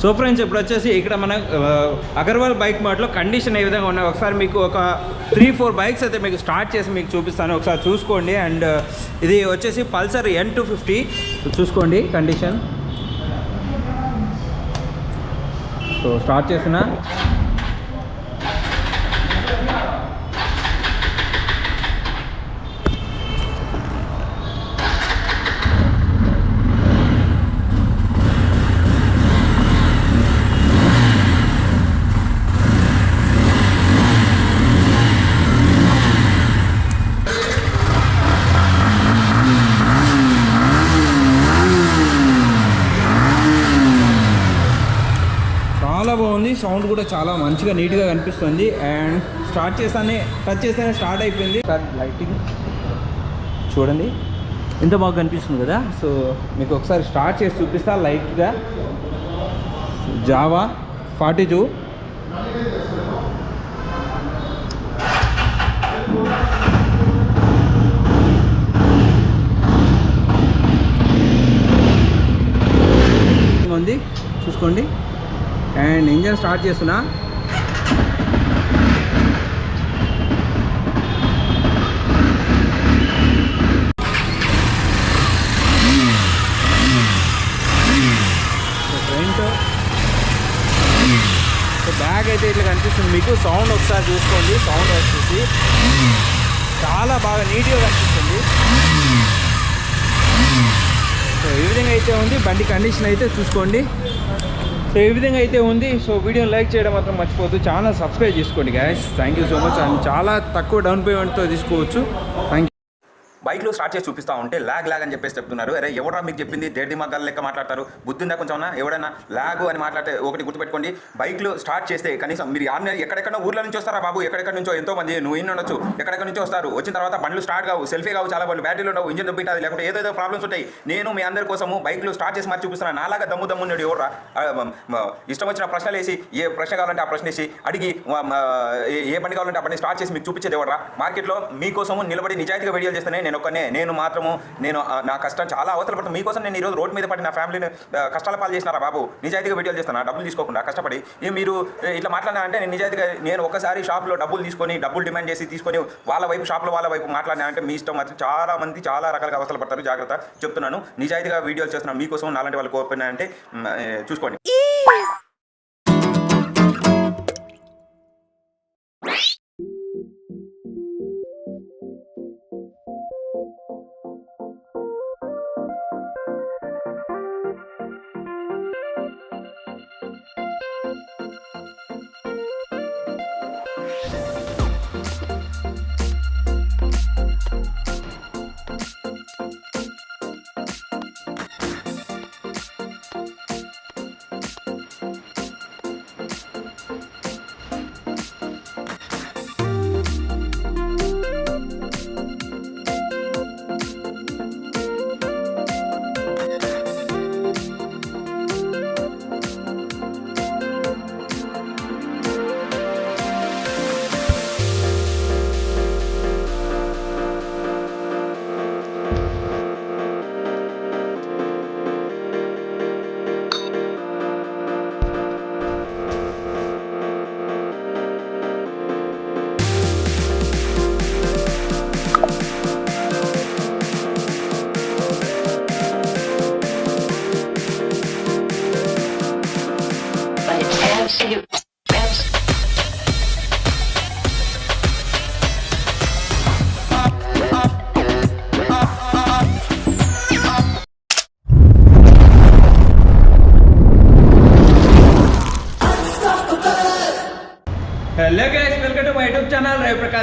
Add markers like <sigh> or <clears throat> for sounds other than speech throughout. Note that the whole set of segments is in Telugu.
సో ఫ్రెండ్స్ ఇప్పుడు వచ్చేసి ఇక్కడ మన అగర్వాల్ బైక్ మార్ట్లో కండిషన్ ఏ విధంగా ఉన్నాయి? ఒకసారి మీకు ఒక త్రీ ఫోర్ బైక్స్ అయితే మీకు స్టార్ట్ చేసి మీకు చూపిస్తాను. ఒకసారి చూసుకోండి. అండ్ ఇది వచ్చేసి పల్సర్ ఎన్ టూ ఫిఫ్టీ చూసుకోండి కండిషన్. సో స్టార్ట్ చేసిన చాలా కూడా చాలా మంచిగా నీట్గా కనిపిస్తుంది. అండ్ స్టార్ట్ చేస్తానే టచ్ చేస్తానే స్టార్ట్ అయిపోయింది. లైటింగ్ చూడండి. ఎంత బాగా కనిపిస్తుంది కదా. సో మీకు ఒకసారి స్టార్ట్ చేసి చూపిస్తా. లైట్గా జావా ఫార్టీ టూ ఉంది. చూసుకోండి. అండ్ ఇంజన్ స్టార్ట్ చేస్తున్నా. బ్యాగ్ అయితే ఇట్లా కనిపిస్తుంది. మీకు సౌండ్ ఒకసారి చూసుకోండి. సౌండ్ వచ్చేసి చాలా బాగా నీట్గా కనిపిస్తుంది. సో ఈ విధంగా అయితే ఉంది. బండి కండిషన్ అయితే చూసుకోండి. సో ఈ విధంగా అయితే ఉంది. సో వీడియోని లైక్ చేయడం మాత్రం మర్చిపోవద్దు. ఛానల్ సబ్స్క్రైబ్ చేసుకోండి guys thank you so much and చాలా తక్కువ డౌన్ పేమెంట్తో తీసుకోవచ్చు. థ్యాంక్ యూ బైక్లో స్టార్ట్ చేసి చూపిస్తా ఉంటే ల్యాగ్ ల్యాగ్ అని చెప్పేసి చెప్తున్నారు. అరే ఎవరా మీకు చెప్పింది? డేడి మగ్గాల లెక్క మాట్లాడతారు? బుద్ధిందా కొంచెం ఎవడైనా ల్యాగ్ అని మాట్లాడితే ఒకటి గుర్తుపెట్టుకోండి. బైక్లో స్టార్ట్ చేస్తే కనీసం మీరు యాన్న ఎక్కడెక్కడ ఊర్ల నుంచి వస్తారా బాబు? ఎక్కడెక్కడ నుంచో ఎంతో మంది నువ్వు ఇన్ని ఉండొచ్చు. ఎక్కడెక్కడ నుంచో వస్తారు? వచ్చిన తర్వాత బండ్లు స్టార్ట్ కావు సెల్ఫీ కావు చాలా బండ్లు. బ్యాటరీలో ఉండవు ఇంజిన్ దొబ్బింటుంది. లేకుంటే ఏదేదో ప్రాబ్లమ్స్ ఉంటాయి. నేను మీ అందరి కోసము బైక్లో స్టార్ట్ చేసి మరి చూపిస్తున్నాను నాలాగా దమ్ము దమ్ము ఉన్నాడు ఎవరా ఇష్టం వచ్చిన ప్రశ్నలు వేసి ఏ ప్రశ్న కావాలంటే ఆ ప్రశ్న వేసి అడిగి ఏ- ఏ బండి కావాలంటే ఆ బండి స్టార్ట్ చేసి మీకు చూపించేది ఎవరా మార్కెట్లో మీకోసము నిలబడి నిజాయితీగా వీడియోలు చేస్తేనే నేను ఒక్కనే నేను మాత్రము నేను నా కష్టం చాలా అవసరం పడుతుంది. మీకోసం నేను ఈరోజు రోడ్ మీద పడి నా ఫ్యామిలీని కష్టాల పాలు చేసినారా బాబు? నిజాయితీగా వీడియోలు చేస్తాను డబ్బులు తీసుకోకుండా కష్టపడి. మీరు ఇట్లా మాట్లాడినారంటే నేను నిజాయితీగా నేను ఒకసారి షాప్లో డబ్బులు తీసుకొని డబ్బులు డిమాండ్ చేసి తీసుకొని వాళ్ళ వైపు షాప్లో వాళ్ళ వైపు మాట్లాడినారంటే మీ ఇష్టం మాత్రం చాలా మంది చాలా రకాలుగా అవసరం పడతారు. జాగ్రత్త చెప్తున్నాను. నిజాయితీగా వీడియోలు చేస్తున్నాను మీకోసం నాలాంటి వాళ్ళు కోరుకున్నారంటే చూసుకోండి.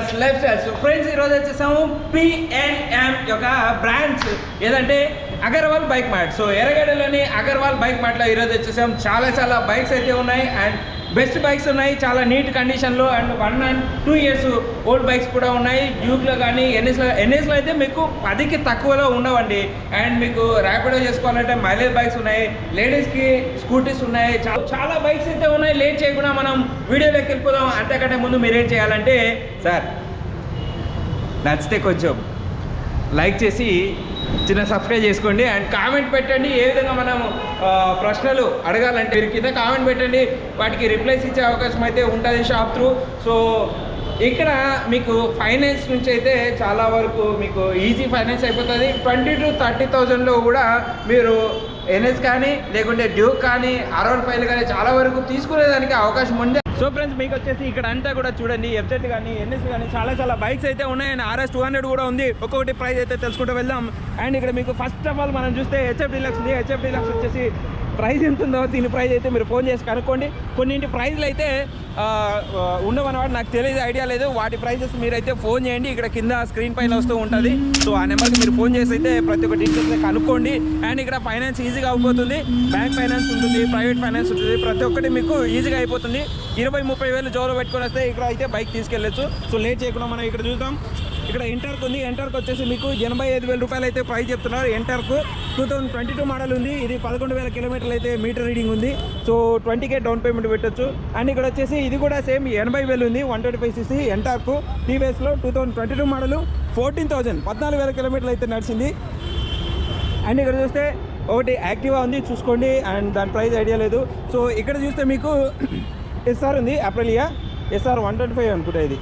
ఛానల్ లైఫ్ స్టైల్స్ ఫ్రెండ్స్ ఈరోజు వచ్చేసాము. పిఎన్ఎం యొక్క బ్రాంచ్ ఏదంటే అగర్వాల్ బైక్ మార్ట్ సో ఎర్రగడ్డలోని అగర్వాల్ బైక్ మార్ట్లో ఈరోజు వచ్చేసాం చాలా చాలా బైక్స్ అయితే ఉన్నాయి. అండ్ బెస్ట్ బైక్స్ ఉన్నాయి చాలా నీట్ కండిషన్లో and one and two years old bikes కూడా ఉన్నాయి. డ్యూక్లో కానీ ఎన్ఎస్లో ఎన్ఎస్లో అయితే మీకు పదికి తక్కువలో ఉండవండి. అండ్ మీకు ర్యాపిడో చేసుకోవాలంటే మైలేజ్ బైక్స్ ఉన్నాయి లేడీస్కి స్కూటీస్ ఉన్నాయి. చాలా చాలా బైక్స్ అయితే ఉన్నాయి లేట్ చేయకుండా మనం వీడియోలోకి వెళ్ళిపోదాం. అంతకంటే ముందు మీరేం చేయాలంటే సార్ నచ్చితే కొంచెం లైక్ చేసి చిన్న సబ్స్క్రైబ్ చేసుకోండి అండ్ కామెంట్ పెట్టండి. ఏ విధంగా మనం ప్రశ్నలు అడగాలంటే మీరు కింద కామెంట్ పెట్టండి. వాటికి రిప్లైస్ ఇచ్చే అవకాశం అయితే ఉంటుంది షాప్ త్రూ సో ఇక్కడ మీకు ఫైనాన్స్ నుంచి అయితే చాలా వరకు మీకు ఈజీ ఫైనాన్స్ అయిపోతుంది. ట్వంటీ టు థర్టీ థౌజండ్లో కూడా మీరు ఎన్ఎస్ కానీ లేకుంటే డ్యూక్ కానీ అరౌండ్ ఫైవ్ కానీ చాలా వరకు తీసుకునేదానికి అవకాశం ఉంది. సో ఫ్రెండ్స్ మీకు వచ్చేసి ఇక్కడ అంతా కూడా చూడండి ఎఫ్జెట్ కానీ ఎన్ఎస్ కానీ చాలా చాలా బైక్స్ అయితే ఉన్నాయి అండ్ ఆర్ఎస్ టూ హండ్రెడ్ కూడా ఉంది. ఒక్కొక్కటి ప్రైస్ అయితే తెలుసుకుంటూ వెళ్దాం. అండ్ ఇక్కడ మీకు ఫస్ట్ ఆఫ్ ఆల్ మనం చూస్తే హెచ్ఎఫ్ డీలక్స్ ఉంది. హెచ్ఎఫ్ డీలక్స్ వచ్చేసి ప్రైస్ ఎంత ఉందో దీని ప్రైస్ అయితే మీరు ఫోన్ చేసి కనుక్కోండి. కొన్నింటి ప్రైజ్లు అయితే ఉండవన్నమాట. నాకు తెలియదు ఐడియా లేదు. వాటి ప్రైజెస్ మీరైతే ఫోన్ చేయండి. ఇక్కడ కింద స్క్రీన్ పైన వస్తూ ఉంటుంది. సో ఆ నెంబర్కి మీరు ఫోన్ చేసి అయితే ప్రతి ఒక్క డీటెయిల్స్ కనుక్కోండి. అండ్ ఇక్కడ ఫైనాన్స్ ఈజీగా అయిపోతుంది. బ్యాంక్ ఫైనాన్స్ ఉంటుంది ప్రైవేట్ ఫైనాన్స్ ఉంటుంది. ప్రతి ఒక్కటి మీకు ఈజీగా అయిపోతుంది. ఇరవై ముప్పై వేలు జోలో పెట్టుకొని వస్తే ఇక్కడ అయితే బైక్ తీసుకెళ్ళచ్చు. సో లేట్ చేయకుండా మనం ఇక్కడ చూద్దాం. ఇక్కడ ఎంటర్క్ ఉంది. ఎంటర్క్ వచ్చేసి మీకు ఎనభై ఐదు వేల రూపాయలు అయితే ప్రైస్ చెప్తున్నారు. Ntorq two thousand twenty two model ఉంది. ఇది పదకొండు వేల కిలోమీటర్ కిలోమీటర్లు అయితే మీటర్ రీడింగ్ ఉంది. So twenty K down payment పెట్టొచ్చు. అండ్ ఇక్కడ వచ్చేసి ఇది కూడా సేమ్ ఎనభై వేలు ఉంది. One twenty five CC Ntorq. టీవీఎస్లో two thousand twenty two model. Fourteen thousand. పద్నాలుగు వేల కిలోమీటర్లు అయితే నడిచింది. అండ్ ఇక్కడ చూస్తే ఒకటి యాక్టివా ఉంది. చూసుకోండి. అండ్ దాని ప్రైస్ ఐడియా లేదు. సో ఇక్కడ చూస్తే మీకు ఎస్ఆర్ ఉంది. Aprilia SR one twenty five అనుకుంటా ఇది.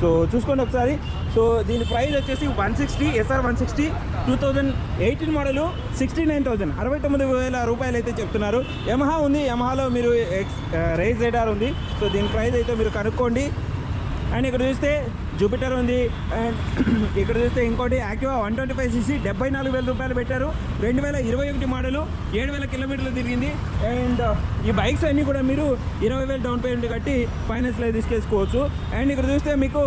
సో చూసుకోండి ఒకసారి. సో దీని ప్రైస్ వచ్చేసి one sixty SR one sixty. Two thousand eighteen model sixty nine thousand. అరవై తొమ్మిది వేల రూపాయలు అయితే చెప్తున్నారు. యమహా ఉంది. యమహాలో మీరు ఎక్స్ రైజ్ జెడార్ ఉంది. సో దీని ప్రైస్ అయితే మీరు కనుక్కోండి. అండ్ ఇక్కడ చూస్తే జూపిటర్ ఉంది. అండ్ <clears throat> ఇక్కడ చూస్తే ఇంకోటి Activa one twenty five CC డెబ్బై నాలుగు వేల రూపాయలు పెట్టారు. రెండు వేల ఇరవై ఒకటి మోడలు ఏడు వేల కిలోమీటర్లు తిరిగింది. అండ్ ఈ బైక్స్ అన్నీ కూడా మీరు ఇరవై వేలు డౌన్ పేమెంట్ కట్టి ఫైనాన్స్లో తీసుకేసుకోవచ్చు అండ్ ఇక్కడ చూస్తే మీకు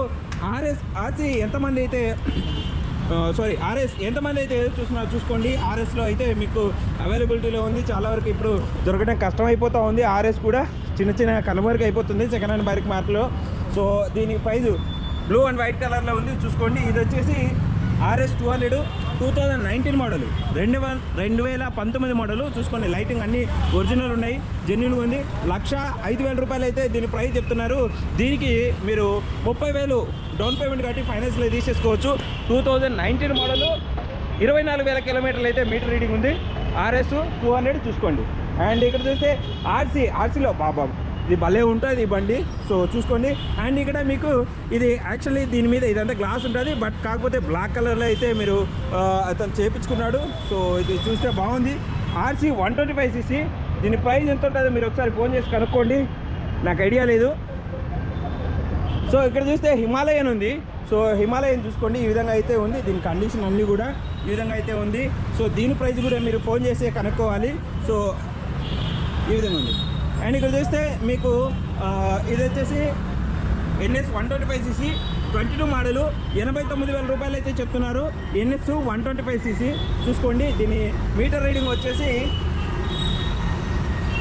ఆర్ఎస్ ఆర్సీ ఎంతమంది అయితే సారీ ఆర్ఎస్ ఎంతమంది అయితే ఎదురు చూస్తున్నారు చూసుకోండి. ఆర్ఎస్లో అయితే మీకు అవైలబిలిటీలో ఉంది. చాలా వరకు ఇప్పుడు దొరకడం కష్టం అయిపోతూ ఉంది ఆర్ఎస్ కూడా చిన్న చిన్న కనుమరుగు అయిపోతుంది సెకండ్ హ్యాండ్ బైక్ మార్కులో సో దీని ప్రైజు బ్లూ అండ్ వైట్ కలర్లో ఉంది. చూసుకోండి. ఇది వచ్చేసి RS two hundred two thousand nineteen model. రెండు వేల రెండు వేల పంతొమ్మిది మోడల్. చూసుకోండి లైటింగ్ అన్ని ఒరిజినల్ ఉన్నాయి జెన్యున్గా ఉంది. లక్ష ఐదు వేల రూపాయలు అయితే దీని ప్రైస్ చెప్తున్నారు. దీనికి మీరు ముప్పై వేలు డౌన్ పేమెంట్ కట్టి ఫైనాన్స్లో తీసేసుకోవచ్చు. టూ థౌజండ్ నైన్టీన్ మోడల్ ఇరవై నాలుగు వేల కిలోమీటర్లు అయితే మీటర్ రీడింగ్ ఉంది. ఆర్ఎస్ టూ హండ్రెడ్ చూసుకోండి. అండ్ ఇక్కడ చూస్తే ఆర్సీ ఆర్సీలో బాబా ఇది భలే ఉంటుంది ఈ బండి. సో చూసుకోండి. అండ్ ఇక్కడ మీకు ఇది యాక్చువల్లీ దీని మీద ఇదంతా గ్లాస్ ఉంటుంది. బట్ కాకపోతే బ్లాక్ కలర్లో అయితే మీరు అతను చేపించుకున్నాడు. సో ఇది చూస్తే బాగుంది. RC one twenty five CC దీని ప్రైస్ ఎంత ఉంటుందో మీరు ఒకసారి ఫోన్ చేసి కనుక్కోండి. నాకు ఐడియా లేదు. సో ఇక్కడ చూస్తే హిమాలయన్ ఉంది. సో హిమాలయన్ చూసుకోండి. ఈ విధంగా అయితే ఉంది. దీని కండిషన్ అన్నీ కూడా ఈ విధంగా అయితే ఉంది. సో దీని ప్రైస్ కూడా మీరు ఫోన్ చేసి కనుక్కోవాలి. సో ఈ విధంగా ఉంది. అండ్ ఇక్కడ చూస్తే మీకు ఇది వచ్చేసి NS one twenty five CC twenty two model ఎనభై తొమ్మిది వేల రూపాయలు అయితే చెప్తున్నారు. NS one twenty five CC. చూసుకోండి దీని మీటర్ రీడింగ్ వచ్చేసి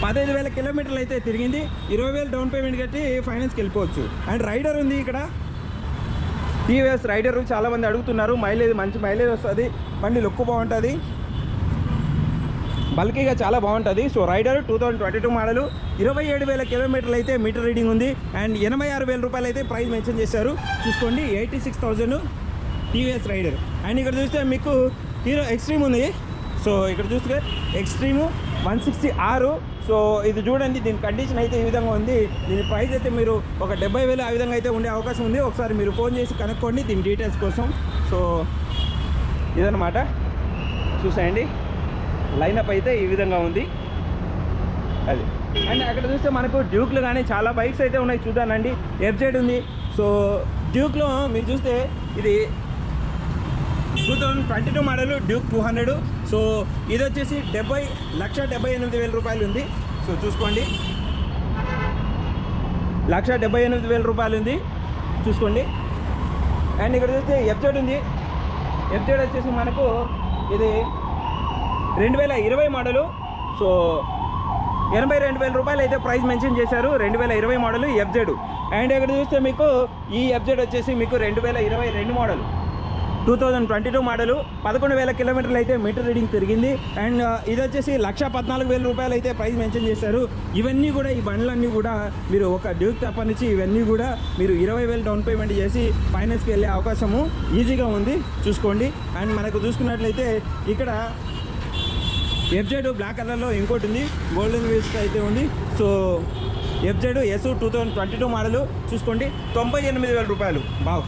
పదహైదు వేల కిలోమీటర్లు అయితే తిరిగింది. ఇరవై వేలు డౌన్ పేమెంట్ కట్టి ఫైనాన్స్కి వెళ్ళిపోవచ్చు. అండ్ రైడర్ ఉంది ఇక్కడ. టీవీఎస్ రైడర్ చాలామంది అడుగుతున్నారు మైలేజ్ మంచి మైలేజ్ వస్తుంది బండి లుక్ బాగుంటుంది. బల్కీగా చాలా బాగుంటుంది. So Raider two thousand twenty two model. ఇరవై ఏడు వేల కిలోమీటర్లు అయితే మీటర్ రీడింగ్ ఉంది. అండ్ ఎనభై ఆరు వేల రూపాయలు అయితే ప్రైస్ మెన్షన్ చేశారు. చూసుకోండి eighty six thousand TVS Raider. And ఇక్కడ చూస్తే మీకు హీరో ఎక్స్ట్రీమ్ ఉంది. సో ఇక్కడ చూస్తే ఎక్స్ట్రీము వన్ సిక్స్టీ ఆరు. సో ఇది చూడండి దీని కండిషన్ అయితే ఈ విధంగా ఉంది. దీని ప్రైస్ అయితే మీరు ఒక డెబ్బై వేలు ఆ విధంగా అయితే ఉండే అవకాశం ఉంది. ఒకసారి మీరు ఫోన్ చేసి కనుక్కోండి దీని డీటెయిల్స్ కోసం. సో ఇదన్నమాట. చూసేయండి. లైనప్ అయితే ఈ విధంగా ఉంది. అది. అండ్ అక్కడ చూస్తే మనకు డ్యూక్లు కానీ చాలా బైక్స్ అయితే ఉన్నాయి చూద్దానండి. ఎఫ్జెడ్ ఉంది. సో డ్యూక్లో మీరు చూస్తే ఇది two thousand twenty two model Duke two hundred so ఇది వచ్చేసి డెబ్బై లక్ష డెబ్బై ఎనిమిది వేల రూపాయలు ఉంది. సో చూసుకోండి. లక్ష డెబ్బై ఎనిమిది వేల రూపాయలు ఉంది. చూసుకోండి. అండ్ ఇక్కడ చూస్తే ఎఫ్జెడ్ ఉంది. ఎఫ్జెడ్ వచ్చేసి మనకు ఇది రెండు వేల ఇరవై మోడలు. సో ఎనభై రెండు వేల రూపాయలు అయితే ప్రైస్ మెన్షన్ చేశారు. రెండు వేల ఇరవై మోడల్ ఎఫ్జెడ్. అండ్ ఇక్కడ చూస్తే మీకు ఈ ఎఫ్జెడ్ వచ్చేసి మీకు రెండు వేల ఇరవై రెండు model. Two thousand twenty two model. పదకొండు వేల కిలోమీటర్లు అయితే మీటర్ రీడింగ్ తిరిగింది. అండ్ ఇది వచ్చేసి లక్ష పద్నాలుగు వేల రూపాయలు అయితే ప్రైస్ మెన్షన్ చేశారు. ఇవన్నీ కూడా ఈ బండ్లన్నీ కూడా మీరు ఒక డ్యూక్ తప్ప నుంచి ఇవన్నీ కూడా మీరు ఇరవై వేలు డౌన్ పేమెంట్ చేసి ఫైనాన్స్కి వెళ్ళే అవకాశము ఈజీగా ఉంది. చూసుకోండి. అండ్ మనకు చూసుకున్నట్లయితే ఇక్కడ ఎఫ్జెడ్ బ్లాక్ కలర్లో ఇంకోటి ఉంది గోల్డెన్ వీల్స్ అయితే ఉంది. So FZ S two thousand twenty two model చూసుకోండి తొంభై ఎనిమిది వేల రూపాయలు. బావ్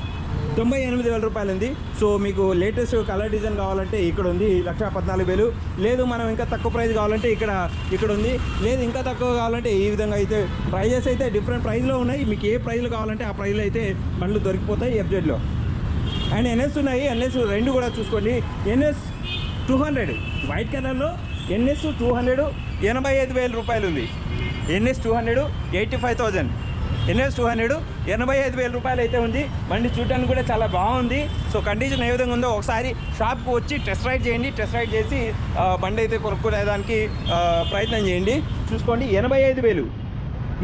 తొంభై ఎనిమిది వేల రూపాయలు ఉంది సో మీకు లేటెస్ట్ కలర్ డిజైన్ కావాలంటే ఇక్కడ ఉంది లక్ష పద్నాలుగు వేలు. లేదు మనం ఇంకా తక్కువ ప్రైస్ కావాలంటే ఇక్కడ ఇక్కడ ఉంది. లేదు ఇంకా తక్కువ కావాలంటే ఈ విధంగా అయితే ప్రైజెస్ అయితే డిఫరెంట్ ప్రైస్లో ఉన్నాయి. మీకు ఏ ప్రైస్లో కావాలంటే ఆ ప్రైజ్లు అయితే బండ్లు దొరికిపోతాయి ఎఫ్జెడ్లో అండ్ ఎన్ఎస్ ఉన్నాయి. ఎన్ఎస్ రెండు కూడా చూసుకోండి. ఎన్ఎస్ టూ హండ్రెడ్ వైట్ కలర్లో ఎన్ఎస్ టూ హండ్రెడ్ ఎనభై ఐదు వేల రూపాయలు ఉంది NS two hundred eighty five thousand. NS two hundred ఎనభై ఐదు వేల రూపాయలు అయితే ఉంది. బండి చూడడానికి కూడా చాలా బాగుంది. సో కండిషన్ ఏ విధంగా ఉందో ఒకసారి షాప్కి వచ్చి టెస్ట్ రైడ్ చేయండి. టెస్ట్ రైడ్ చేసి బండి అయితే కొనుక్కునేదానికి ప్రయత్నం చేయండి. చూసుకోండి ఎనభై ఐదు వేలు.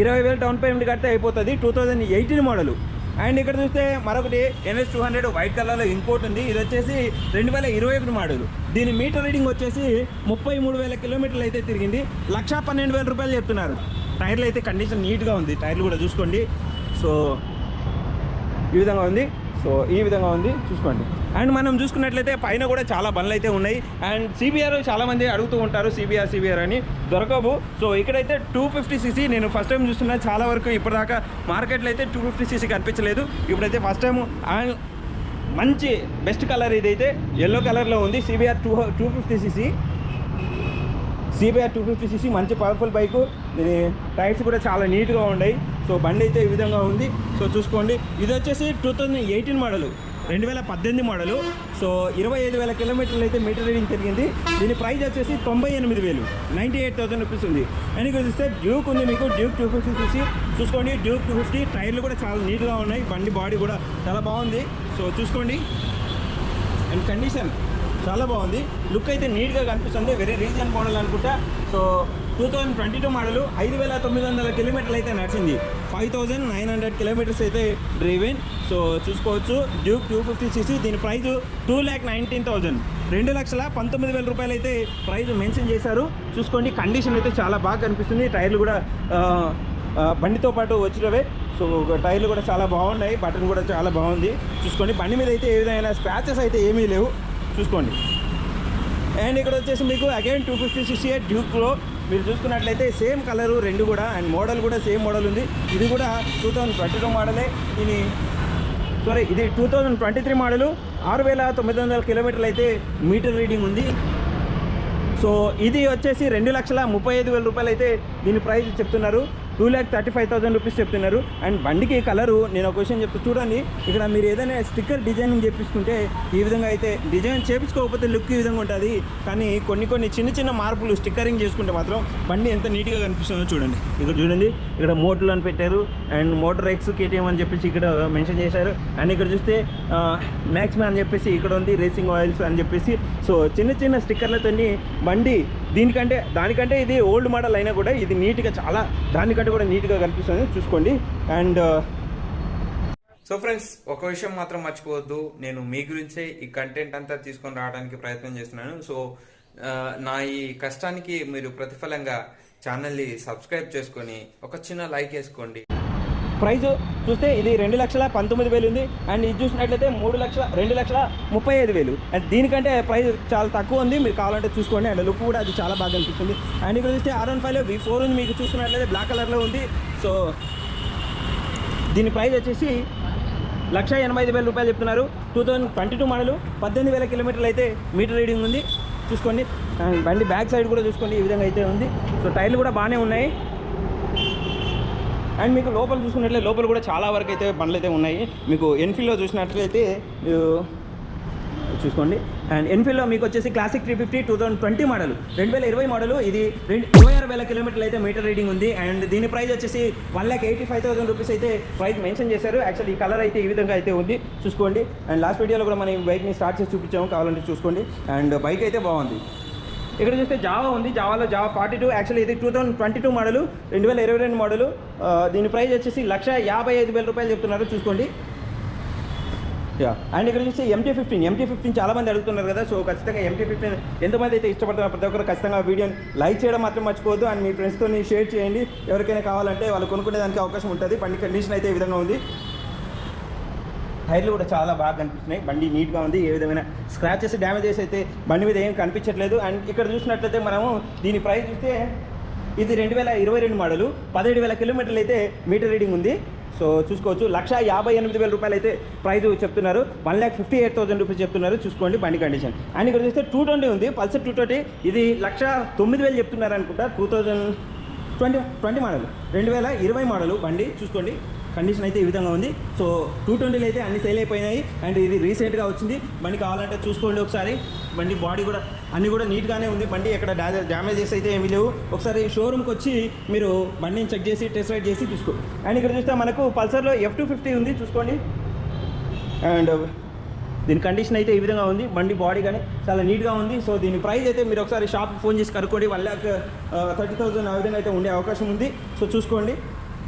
ఇరవై వేలు డౌన్ పేమెంట్ కడితే అయిపోతుంది. Two thousand eighteen model. And ఇక్కడ చూస్తే మరొకటి ఎన్ఎస్ టూ హండ్రెడ్ వైట్ కలర్లో ఇంకోటి ఉంది. ఇది వచ్చేసి రెండు వేల ఇరవై ఒకటి మోడల్. దీని మీటర్ రీడింగ్ వచ్చేసి ముప్పై మూడు వేల కిలోమీటర్లు అయితే తిరిగింది. లక్షా పన్నెండు వేల రూపాయలు చెప్తున్నారు. టైర్లు అయితే కండిషన్ నీట్గా ఉంది. టైర్లు కూడా చూసుకోండి. సో ఈ విధంగా ఉంది. సో ఈ విధంగా ఉంది. చూసుకోండి. అండ్ మనం చూసుకున్నట్లయితే పైన కూడా చాలా బండ్లు అయితే ఉన్నాయి. అండ్ సిబిఆర్ చాలామంది అడుగుతూ ఉంటారు సిబిఆర్ సిబిఆర్ అని. దొరకవు. సో ఇక్కడైతే టూ ఫిఫ్టీ సీసీ నేను ఫస్ట్ టైం చూస్తున్నా. చాలా వరకు ఇప్పటిదాకా మార్కెట్లో అయితే టూ ఫిఫ్టీ సీసీ కనిపించలేదు. ఇప్పుడైతే ఫస్ట్ టైం అండ్ మంచి బెస్ట్ కలర్ ఇదైతే ఎల్లో కలర్లో ఉంది. CBR two two fifty CC CBR two fifty CC మంచి పవర్ఫుల్ బైక్ దీని టైర్స్ కూడా చాలా నీట్గా ఉన్నాయి. సో బండి అయితే ఈ విధంగా ఉంది. సో చూసుకోండి. ఇది వచ్చేసి టూ థౌజండ్ ఎయిటీన్ మోడల్ రెండు వేల పద్దెనిమిది మోడలు సో ఇరవై ఐదు వేల కిలోమీటర్లు అయితే మీటర్ రీడింగ్ జరిగింది. దీని ప్రైస్ వచ్చేసి తొంభై ఎనిమిది వేలు. నైంటీ ఎయిట్ థౌసండ్ రూపీస్ ఉంది. అండ్ ఇక్కడ చూస్తే డ్యూక్ ఉంది మీకు. డ్యూక్ టూ ఫిఫ్టీ చూసి చూసుకోండి. డ్యూక్ టూ ఫిఫ్టీ టైర్లు కూడా చాలా నీట్గా ఉన్నాయి. బండి బాడీ కూడా చాలా బాగుంది. సో చూసుకోండి. అండ్ కండిషన్ చాలా బాగుంది. లుక్ అయితే నీట్గా కనిపిస్తుంది. వెరీ రీజన్ మోడల్ అనుకుంటా. So two thousand twenty two model ఐదు వేల తొమ్మిది వందల కిలోమీటర్లు అయితే నడిచింది. Five thousand nine hundred kilometres అయితే డ్రైవెన్ సో చూసుకోవచ్చు. డ్యూక్ టూ ఫిఫ్టీ సీసీ దీని price two lakh nineteen thousand రెండు లక్షల పంతొమ్మిది వేల రూపాయలు అయితే ప్రైస్ మెన్షన్ చేశారు. చూసుకోండి కండిషన్ అయితే చాలా బాగా కనిపిస్తుంది. టైర్లు కూడా బండితో పాటు వచ్చినవే. సో టైర్లు కూడా చాలా బాగున్నాయి. బటన్ కూడా చాలా బాగుంది. చూసుకోండి బండి మీద అయితే ఏ విధమైన స్క్రాచెస్ అయితే ఏమీ లేవు. చూసుకోండి. అండ్ ఇక్కడ వచ్చేసి మీకు again two fifty sixty eight డ్యూక్లో మీరు చూసుకున్నట్లయితే సేమ్ కలరు రెండు కూడా అండ్ మోడల్ కూడా సేమ్ మోడల్ ఉంది. ఇది కూడా టూ థౌజండ్ ట్వంటీ టూ మోడలే ఇది సారీ ఇది two thousand twenty three model ఆరు వేల తొమ్మిది వందల కిలోమీటర్లు అయితే మీటర్ రీడింగ్ ఉంది. సో ఇది వచ్చేసి రెండు లక్షల ముప్పై ఐదు వేల రూపాయలు అయితే దీని ప్రైస్ చెప్తున్నారు. Two lakh thirty five thousand rupees చెప్తున్నారు. అండ్ బండికి కలరు నేను ఒక విషయం చెప్తా చూడండి. ఇక్కడ మీరు ఏదైనా స్టిక్కర్ డిజైనింగ్ చేపించుకుంటే ఈ విధంగా అయితే డిజైన్ చేపించుకోకపోతే లుక్ ఈ విధంగా ఉంటుంది. కానీ కొన్ని కొన్ని చిన్న చిన్న మార్పులు స్టిక్కరింగ్ చేసుకుంటే మాత్రం బండి ఎంత నీట్గా కనిపిస్తుందో చూడండి. ఇక్కడ చూడండి ఇక్కడ మోటార్లు అని పెట్టారు. అండ్ మోటార్ ఎక్స్ కేటీఎం అని చెప్పేసి ఇక్కడ మెన్షన్ చేశారు. అండ్ ఇక్కడ చూస్తే మ్యాక్స్మ్యాన్ అని చెప్పేసి ఇక్కడ ఉంది రేసింగ్ ఆయిల్స్ అని చెప్పేసి. సో చిన్న చిన్న స్టిక్కర్లతో బండి దీనికంటే దానికంటే ఇది ఓల్డ్ మోడల్ అయినా కూడా ఇది నీట్గా చాలా దానికంటే కూడా నీట్గా కనిపిస్తుంది. చూసుకోండి. అండ్ uh, సో ఫ్రెండ్స్ ఒక విషయం మాత్రం మర్చిపోవద్దు. నేను మీ గురించే ఈ కంటెంట్ అంతా తీసుకొని రావడానికి ప్రయత్నం చేస్తున్నాను. సో uh, నా ఈ కష్టానికి మీరు ప్రతిఫలంగా ఛానల్ని సబ్స్క్రైబ్ చేసుకొని ఒక చిన్న లైక్ వేసుకోండి. ప్రైజ్ చూస్తే ఇది రెండు లక్షల పంతొమ్మిది వేలు ఉంది. అండ్ ఇది చూసినట్లయితే మూడు లక్షల రెండు లక్షల ముప్పై ఐదు వేలు. అండ్ దీనికంటే ప్రైస్ చాలా తక్కువ ఉంది. మీరు కావాలంటే చూసుకోండి. అండ్ లుక్ కూడా అది చాలా బాగా అనిపిస్తుంది. అండ్ ఇక్కడ చూస్తే ఆర్ వన్ ఫైవ్లో వి ఫోర్ ఉంది. మీకు చూసుకున్నట్లయితే బ్లాక్ కలర్లో ఉంది. సో దీని ప్రైస్ వచ్చేసి లక్ష ఎనభై ఐదు వేల రూపాయలు చెప్తున్నారు. Two thousand twenty two model పద్దెనిమిది వేల కిలోమీటర్లు అయితే మీటర్ రీడింగ్ ఉంది. చూసుకోండి. అండ్ బండి బ్యాక్ సైడ్ కూడా చూసుకోండి. ఈ విధంగా అయితే ఉంది. సో టైర్లు కూడా బాగానే ఉన్నాయి. అండ్ మీకు లోపల చూసుకున్నట్లయితే లోపల కూడా చాలా వరకు అయితే బండ్లు అయితే ఉన్నాయి. మీకు ఎన్ఫీల్డ్లో చూసినట్లయితే చూసుకోండి. అండ్ ఎన్ఫీల్డ్లో మీకు వచ్చేసి Classic three fifty two thousand twenty model. రెండు వేల ఇరవై మోడల్. ఇది రెండు ఇరవై ఆరు వేల కిలోమీటర్లు అయితే మీటర్ రీడింగ్ ఉంది. అండ్ దీని ప్రైస్ వచ్చేసి one lakh eighty five thousand rupees అయితే ప్రైస్ మెన్షన్ చేశారు. యాక్చువల్లీ ఈ కలర్ అయితే ఈ విధంగా అయితే ఉంది. చూసుకోండి. అండ్ లాస్ట్ వీడియోలో కూడా మనం ఈ బైక్ని స్టార్ట్ చేసి చూపించాము. కావాలంటే చూసుకోండి. అండ్ బైక్ అయితే బాగుంది. ఇక్కడ చూస్తే జావా ఉంది. జావాలో జావా ఫార్టీ టూ యాక్చువల్లీ ఇది two thousand twenty two model రెండు వేల ఇరవై రెండు మోడల్ దీని ప్రైస్ వచ్చేసి లక్ష యాభై ఐదు వేల రూపాయలు చెప్తున్నారు. చూసుకోండి. యా. అండ్ ఇక్కడ చూస్తే ఎంటీ ఫిఫ్టీన్ ఎంటీ ఫిఫ్టీన్ చాలామంది అడుగుతున్నారు కదా. సో ఖచ్చితంగా ఎంటీ ఫిఫ్టీన్ ఎంతమంది అయితే ఇష్టపడుతున్నారు ప్రతి ఒక్కరు ఖచ్చితంగా వీడియోని లైక్ చేయడం మాత్రం మర్చిపోవద్దు. అండ్ మీ ఫ్రెండ్స్తో షేర్ చేయండి. ఎవరికైనా కావాలంటే వాళ్ళు కొనుక్కునే దానికి అవకాశం ఉంటుంది. బండి కండిషన్ అయితే ఈ విధంగా ఉంది. టైర్లు కూడా చాలా బాగా కనిపిస్తున్నాయి. బండి నీట్గా ఉంది. ఏ విధమైన స్క్రాచెస్ డ్యామేజెస్ అయితే బండి మీద ఏం కనిపించట్లేదు. అండ్ ఇక్కడ చూసినట్లయితే మనము దీని ప్రైస్ చూస్తే ఇది రెండు వేల ఇరవై రెండు మోడలు పదిహేడు వేల కిలోమీటర్లు అయితే మీటర్ రీడింగ్ ఉంది. సో చూసుకోవచ్చు. లక్ష యాభై ఎనిమిది వేల రూపాయలు అయితే ప్రైస్ చెప్తున్నారు. One lakh fifty eight thousand rupees చెప్తున్నారు. చూసుకోండి బండి కండిషన్ అండ్ ఇక్కడ చూస్తే టూ ట్వంటీ ఉంది. పల్సర్ టూ ట్వంటీ ఇది లక్ష తొమ్మిది వేలు చెప్తున్నారు అనుకుంటా. Two thousand twenty twenty model రెండు వేల ఇరవై మోడలు బండి. చూసుకోండి. కండిషన్ అయితే ఈ విధంగా ఉంది. సో టూ ట్వంటీలు అయితే అన్ని సేల్ అయిపోయినాయి. అండ్ ఇది రీసెంట్గా వచ్చింది. బండి కావాలంటే చూసుకోండి ఒకసారి. బండి బాడీ కూడా అన్నీ కూడా నీట్గానే ఉంది. బండి ఎక్కడ డ్యామేజెస్ అయితే ఏమీ లేవు. ఒకసారి షోరూమ్కి వచ్చి మీరు బండిని చెక్ చేసి టెస్ట్ రైడ్ చేసి చూసుకో. అండ్ ఇక్కడ చూస్తే మనకు పల్సర్లో ఎఫ్ టూ ఫిఫ్టీ ఉంది. చూసుకోండి. అండ్ దీని కండిషన్ అయితే ఈ విధంగా ఉంది. బండి బాడీ కానీ చాలా నీట్గా ఉంది. సో దీని ప్రైస్ అయితే మీరు ఒకసారి షాప్ ఫోన్ చేసి కనుక్కోండి. వన్ ల్యాక్ థర్టీ థౌసండ్ ఆ విధంగా అయితే ఉండే అవకాశం ఉంది. సో చూసుకోండి.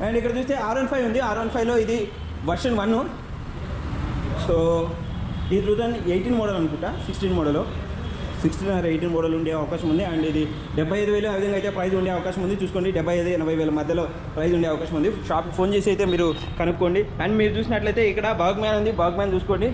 అండ్ ఇక్కడ చూస్తే ఆర్ వన్ ఫైవ్ ఉంది. ఆర్ వన్ ఫైవ్లో ఇది వర్షన్ వన్ సో ఇది టూ ఎయిటీన్ మోడల్ అనుకుంటా. Sixteen model sixteen or eighteen model ఉండే అవకాశం ఉంది. అండ్ ఇది డెబ్బై ఐదు వేలు ఆ విధంగా అయితే ప్రైజ్ ఉండే అవకాశం ఉంది. చూసుకోండి. డెబ్బై ఐదు ఎనభై వేల మధ్యలో ప్రైస్ ఉండే అవకాశం ఉంది. షాప్ ఫోన్ చేసి అయితే మీరు కనుక్కోండి. అండ్ మీరు చూసినట్లయితే ఇక్కడ బాగ్ మ్యాన్ ఉంది. బాగ్ మ్యాన్ చూసుకోండి.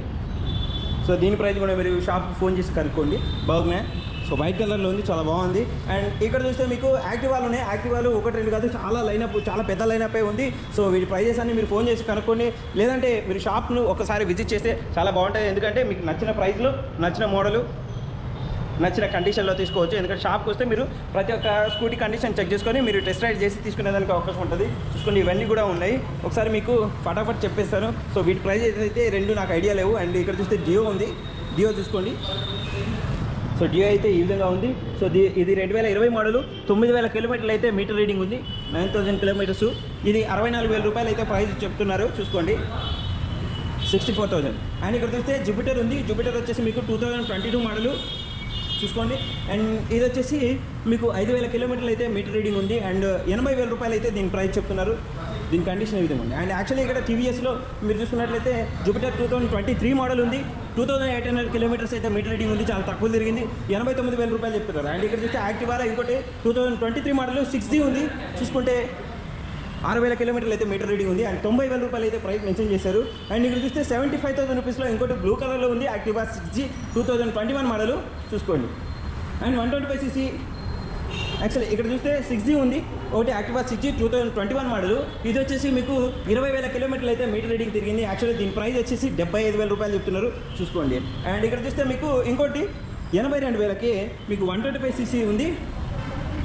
సో దీని ప్రైస్ కూడా మీరు షాప్ ఫోన్ చేసి కనుక్కోండి. బాగ్ మ్యాన్ సో వైట్ కలర్లో ఉంది చాలా బాగుంది. అండ్ ఇక్కడ చూస్తే మీకు యాక్టివాలు ఉన్నాయి. యాక్టివాలు ఒకటి రెండు కాదు చాలా లైనప్ చాలా పెద్ద లైనప్ ఉంది. సో వీటి ప్రైజెస్ అన్ని మీరు ఫోన్ చేసి కనుక్కోండి. లేదంటే మీరు షాప్ను ఒకసారి విజిట్ చేస్తే చాలా బాగుంటుంది ఎందుకంటే మీకు నచ్చిన ప్రైస్లో నచ్చిన మోడలు నచ్చిన కండిషన్లో తీసుకోవచ్చు. ఎందుకంటే షాప్కి వస్తే మీరు ప్రతి ఒక్క స్కూటీ కండిషన్ చెక్ చేసుకొని మీరు టెస్ట్ రైడ్ చేసి తీసుకునేదానికి అవకాశం ఉంటుంది. చూసుకోండి ఇవన్నీ కూడా ఉన్నాయి. ఒకసారి మీకు ఫటాఫట్ చెప్పేస్తాను. సో వీటి ప్రైజ్ అయితే రెండు నాకు ఐడియా లేవు. అండ్ ఇక్కడ చూస్తే జియో ఉంది. జియో చూసుకోండి. సో డియో అయితే ఈ విధంగా ఉంది. సో ఇది రెండు వేల ఇరవై మోడలు తొమ్మిది వేల కిలోమీటర్లు అయితే మీటర్ రీడింగ్ ఉంది. Nine thousand kilometres. ఇది అరవై నాలుగు వేల రూపాయలు అయితే ప్రైస్ చెప్తున్నారు. చూసుకోండి. సిక్స్టీ ఫోర్ థౌజండ్ అండ్ ఇక్కడ చూస్తే జూపిటర్ ఉంది. జూపిటర్ వచ్చేసి మీకు two thousand twenty two model. చూసుకోండి. అండ్ ఇది వచ్చేసి మీకు ఐదు వేల కిలోమీటర్లు అయితే మీటర్ రీడింగ్ ఉంది. అండ్ ఎనభై వేల రూపాయలు అయితే దీని ప్రైస్ చెప్తున్నారు. దీని కండిషన్ ఈ విధంగా ఉంది. అండ్ యాక్చువల్లీ ఇక్కడ టీవీఎస్లో మీరు చూసుకున్నట్లయితే Jupiter two thousand twenty three model ఉంది. Two thousand eight hundred kilometres అయితే మీటర్ రీడింగ్ ఉంది చాలా తక్కువ తిరిగింది. ఎనభై తొమ్మిది వేల రూపాయలు చెప్తున్నారు అండ్ ఇక్కడ చూస్తే యాక్టివారా ఇంకోటి two thousand twenty three model six G ఉంది. చూసుకుంటే ఆరు వేల కిలోమీటర్లు అయితే మీటర్ రీడింగ్ ఉంది. అండ్ తొంభై వేల రూపాయలు అయితే ప్రైస్ మెన్షన్ చేశారు. అండ్ ఇక్కడ చూస్తే సెవెంటీ ఫైవ్ థౌసండ్ రూపీస్లో ఇంకోటి బ్లూ కలర్లో ఉంది Activa six G two thousand twenty one model. చూసుకోండి. And one twenty five CC actually ఇక్కడ చూస్తే సిక్స్ జీ ఉంది. ఒకటి Activa six G two thousand twenty one model ఇది వచ్చేసి మీకు ఇరవై వేల కిలోమీటర్లు అయితే మీటర్ రీడింగ్ తిరిగింది. యాక్చువల్లీ దీని ప్రైస్ వచ్చేసి డెబ్బై ఐదు వేల రూపాయలు చెప్తున్నారు. చూసుకోండి. అండ్ ఇక్కడ చూస్తే మీకు ఇంకోటి ఎనభై రెండు వేలకి మీకు వన్ ట్వంటీ ఫైవ్ సీసీ ఉంది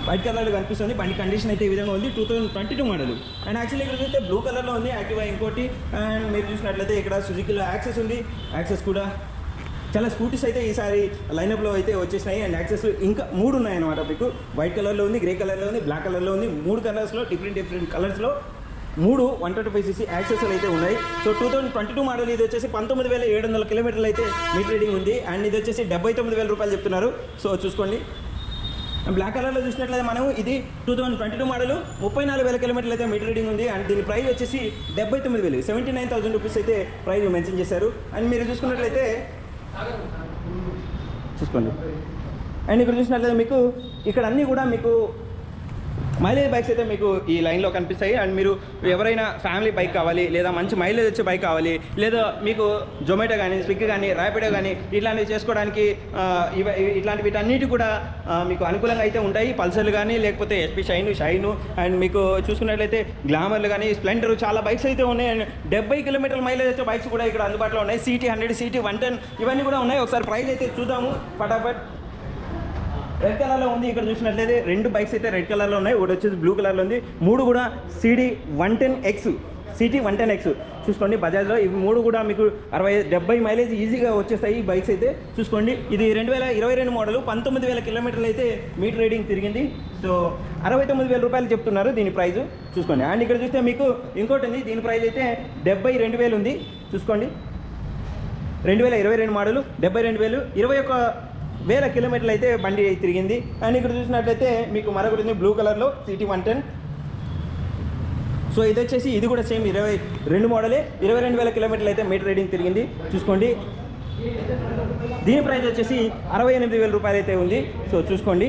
వైట్ కలర్లో కనిపిస్తుంది. బండి కండిషన్ అయితే ఈ విధంగా ఉంది. Two thousand twenty two model and actually ఇక్కడ చూస్తే బ్లూ కలర్లో ఉంది. యాక్టివా ఇంకోటి. అండ్ మీరు చూసినట్లయితే ఇక్కడ సుజుకిలో యాక్సెస్ ఉంది. యాక్సెస్ కూడా చాలా స్కూటీస్ అయితే ఈసారి లైనప్లో అయితే వచ్చేసినాయి. అండ్ యాక్సెస్ ఇంకా మూడు ఉన్నాయన్నమాట మీకు. వైట్ కలర్లో ఉంది గ్రే కలర్లో ఉంది బ్లాక్ కలర్లో ఉంది. మూడు కలర్స్లో డిఫరెంట్ డిఫరెంట్ కలర్స్లో మూడు వన్ ట్వంటీ ఫైవ్ సీసీ యాక్సెస్లు అయితే ఉన్నాయి. So two thousand twenty two model ఇది వచ్చేసి పంతొమ్మిది వేల ఏడు వందల కిలోమీటర్లు అయితే మీటర్ రీడింగ్ ఉంది. అండ్ ఇది వచ్చేసి డెబ్బై తొమ్మిది వేల రూపాయలు చెప్తున్నారు. సో చూసుకోండి. బ్లాక్ కలర్లో చూసినట్లయితే మనం ఇది two thousand twenty two model ముప్పై నాలుగు వేల కిలోమీటర్లు అయితే మీటర్ రీడింగ్ ఉంది. అండ్ దీని ప్రైస్ వచ్చేసి డెబ్బై తొమ్మిది వేలు సెవెంటీ నైన్ థౌసండ్ రూపీస్ అయితే ప్రైస్ మెన్షన్ చేశారు. అండ్ మీరు చూసుకున్నట్లయితే చూసుకోండి. అండ్ ఇక్కడ చూసినట్లయితే మీకు ఇక్కడ అన్నీ కూడా మీకు మైలేజ్ బైక్స్ అయితే మీకు ఈ లైన్లో కనిపిస్తాయి. అండ్ మీరు ఎవరైనా ఫ్యామిలీ బైక్ కావాలి లేదా మంచి మైలేజ్ వచ్చే బైక్ కావాలి లేదా మీకు జొమాటో కానీ స్విగ్గీ కానీ ర్యాపిడో కానీ ఇట్లాంటివి చేసుకోవడానికి ఇవ ఇట్లాంటి వీటన్నిటి కూడా మీకు అనుకూలంగా అయితే ఉంటాయి. పల్సర్లు కానీ లేకపోతే ఎస్పీ షైన్ షైను అండ్ మీకు చూసుకున్నట్లయితే గ్లామర్లు కానీ స్ప్లెండర్ చాలా బైక్స్ అయితే ఉన్నాయి. అండ్ డెబ్బై కిలోమీటర్ల మైలేజ్ వచ్చే బైక్స్ కూడా ఇక్కడ అందుబాటులో ఉన్నాయి. CT hundred CT one ten ఇవన్నీ కూడా ఉన్నాయి. ఒకసారి ప్రైస్ అయితే చూద్దాము. ఫటాఫట్ రెడ్ కలర్లో ఉంది ఇక్కడ చూసినట్లయితే రెండు బైక్స్ అయితే రెడ్ కలర్లో ఉన్నాయి. ఒకటి వచ్చేసి బ్లూ కలర్లో ఉంది. మూడు కూడా CD one ten X CT one ten X చూసుకోండి బజాజ్లో ఇవి మూడు కూడా మీకు అరవై డెబ్బై మైలేజ్ ఈజీగా వచ్చేస్తాయి ఈ బైక్స్ అయితే. చూసుకోండి ఇది రెండు వేల ఇరవై రెండు మోడల్ పంతొమ్మిది వేల కిలోమీటర్లు అయితే మీటర్ రీడింగ్ తిరిగింది. సో అరవై తొమ్మిది వేల రూపాయలు చెప్తున్నారు దీని ప్రైస్ చూసుకోండి అండ్ ఇక్కడ చూస్తే మీకు ఇంకోటి ఉంది. దీని ప్రైస్ అయితే డెబ్బై రెండు వేలు ఉంది. చూసుకోండి రెండు వేల ఇరవై రెండు మోడలు డెబ్బై రెండు వేలు. ఇరవై ఒక వేల కిలోమీటర్లు అయితే బండి తిరిగింది. అండ్ ఇక్కడ చూసినట్లయితే మీకు మరొకటి ఉంది బ్లూ కలర్లో సిటీ వన్ టెన్ సో ఇది వచ్చేసి ఇది కూడా సేమ్ ఇరవై రెండు మోడలే ఇరవై రెండు వేల కిలోమీటర్లు అయితే మీటర్ రీడింగ్ తిరిగింది. చూసుకోండి. దీని ప్రైస్ వచ్చేసి అరవై ఎనిమిది వేల రూపాయలు అయితే ఉంది. సో చూసుకోండి.